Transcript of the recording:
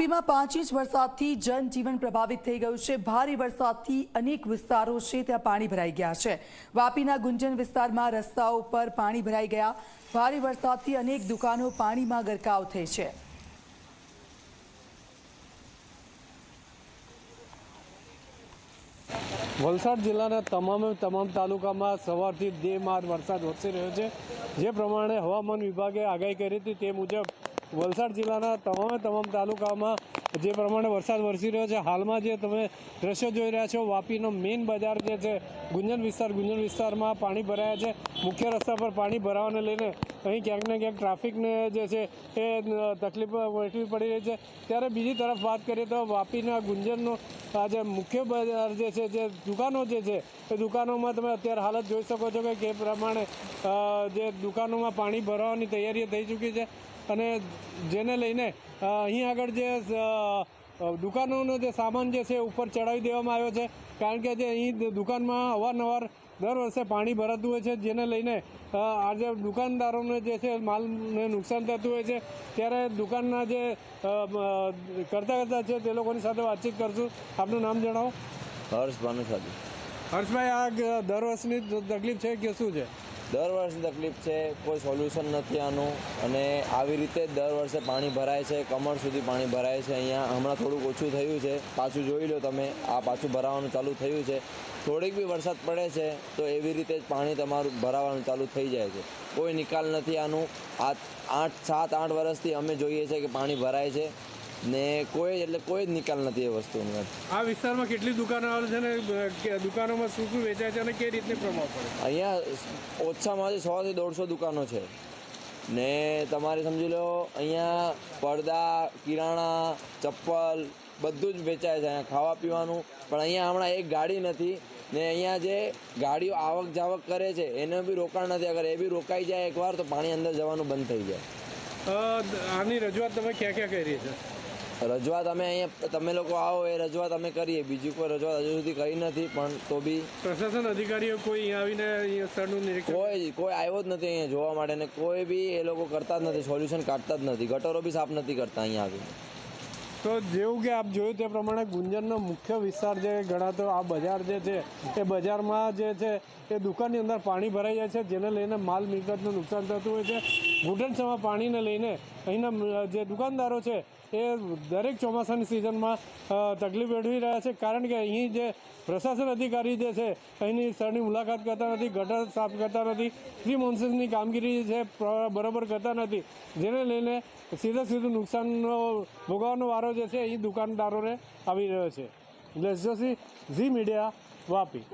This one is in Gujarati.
વાપીમાં પાંચ ઇંચ વરસાદથી જનજીવન પ્રભાવિત થઈ ગયું છે. ભારે વરસાદથી અનેક વિસ્તારો છે, ત્યાં પાણી ભરાઈ ગયા છે. વાપીના ગુંજન વિસ્તારમાં રસ્તાઓ પર પાણી ભરાઈ ગયા. ભારે વરસાદથી અનેક દુકાનો પાણીમાં ગરકાવ થઈ છે. વલસાડ જિલ્લાના તમામે તમામ તાલુકામાં સવારથી ધીમાર વરસાદ વરસી રહ્યો છે. જે પ્રમાણે હવામાન વિભાગે આગાહી કરી હતી તે મુજબ વલસાડ જિલ્લાના તમામે તમામ તાલુકામાં જે પ્રમાણે વરસાદ વરસી રહ્યો છે, હાલમાં જે તમે દ્રશ્યો જોઈ રહ્યા છો, વાપીનો મેઇન બજાર જે છે, ગુંજન વિસ્તાર, ગુંજન વિસ્તારમાં પાણી ભરાયા છે. મુખ્ય રસ્તા પર પાણી ભરાવાને લઈને અહીં ક્યાંક ને ક્યાંક ટ્રાફિકને જે છે એ તકલીફ વેઠવી પડી રહી છે. ત્યારે બીજી તરફ વાત કરીએ તો વાપીના ગુંજનનો આ જે મુખ્ય બજાર જે છે, જે દુકાનો જે છે, એ દુકાનોમાં તમે અત્યારે હાલત જોઈ શકો છો કે કે પ્રમાણે જે દુકાનોમાં પાણી ભરાવાની તૈયારી થઈ ચૂકી છે. અને જેને લઈને અહીં આગળ જે દુકાનોનો જે સામાન જે છે ઉપર ચડાવી દેવામાં આવ્યો છે. કારણ કે જે અહીં દુકાનમાં અવારનવાર દર વર્ષે પાણી ભરાતું હોય છે જેને લઈને આજે દુકાનદારોને જે છે માલને નુકસાન થતું હોય છે ત્યારે દુકાનના જે કરતા કરતા છે તે લોકોની સાથે વાતચીત કરશું. આપનું નામ જણાવો. હર્ષ ભાનુશાલી. હર્ષભાઈ આ દર વર્ષની તકલીફ છે કે શું છે? દર વર્ષની તકલીફ છે, કોઈ સોલ્યુશન નથી આનું. અને આવી રીતે દર વર્ષે પાણી ભરાય છે કમર સુધી પાણી ભરાય છે. અહીંયા હમણાં થોડુંક ઓછું થયું છે. પાછું જોઈ લો તમે, આ પાછું ભરાવાનું ચાલુ થયું છે. થોડીક બી વરસાદ પડે છે, તો એવી રીતે જ પાણી તમારું ભરાવાનું ચાલુ થઈ જાય છે. કોઈ નિકાલ નથી આનું. આ આઠ, સાત, આઠ વર્ષથી અમે જોઈએ છે કે પાણી ભરાય છે. ને કોઈ એટલે કોઈ જ નિકાલ નથી એ વસ્તુનો આ વિસ્તારમાં કેટલી દુકાનો આવે છે ને દુકાનોમાં શું શું વેચાય છે અને કઈ રીતની પ્રભાવ પડે અહીંયા ઓછામાં ઓછી સોથી દોઢસો દુકાનો છે. ને તમારે સમજી લો અહીંયા પડદા કિરાણા ચપ્પલ બધું જ વેચાય છે. અહીંયા ખાવા પીવાનું પણ અહીંયા હમણાં એક ગાડી નથી. ને અહીંયા જે ગાડીઓ આવક જાવક કરે છે એને બી રોકાણ નથી. અગર એ બી રોકાઈ જાય એકવાર તો પાણી અંદર જવાનું બંધ થઈ જાય. આની રજૂઆત તમે ક્યાં ક્યાં કરી છે? રજૂઆત અમે અહીંયા તમે લોકો આવો એ રજૂઆત અમે કરીએ. બીજી કોઈ રજૂઆત હજુ સુધી કરી નથી પણ તો બી પ્રશાસન અધિકારીઓ કોઈ આવીને સ્થળનું કોઈ કોઈ આવ્યો જ નથી અહીંયા જોવા માટે ને કોઈ બી એ લોકો કરતા જ નથી સોલ્યુશન કાઢતા જ નથી. ગટરો બી સાફ નથી કરતા અહીંયા આવીને. તો જેવું કે આપ જોયું તે પ્રમાણે ગુંજનનો મુખ્ય વિસ્તાર જે ગણાતો આ બજાર જે છે એ બજારમાં જે છે એ દુકાનની અંદર પાણી ભરાઈ જાય છે જેને લઈને માલ મિલકતનું નુકસાન થતું હોય છે. ઘૂંટણસમાં પાણીને લઈને અહીંના જે દુકાનદારો છે, એ દરેક ચોમાસાની સિઝનમાં તકલીફ વેઠવી રહ્યા છે. કારણ કે અહીં જે પ્રશાસન અધિકારી જે છે, અહીંની સ્થળની મુલાકાત કરતા નથી, ગટર સાફ કરતા નથી પ્રી મોન્સૂનની કામગીરી છે બરાબર કરતા નથી, જેને લઈને સીધે સીધું નુકસાનનો, ભોગવવાનો વારો જે છે, અહીં દુકાનદારોને આવી રહ્યો છે. એટલે જોશી ઝી મીડિયા વાપી.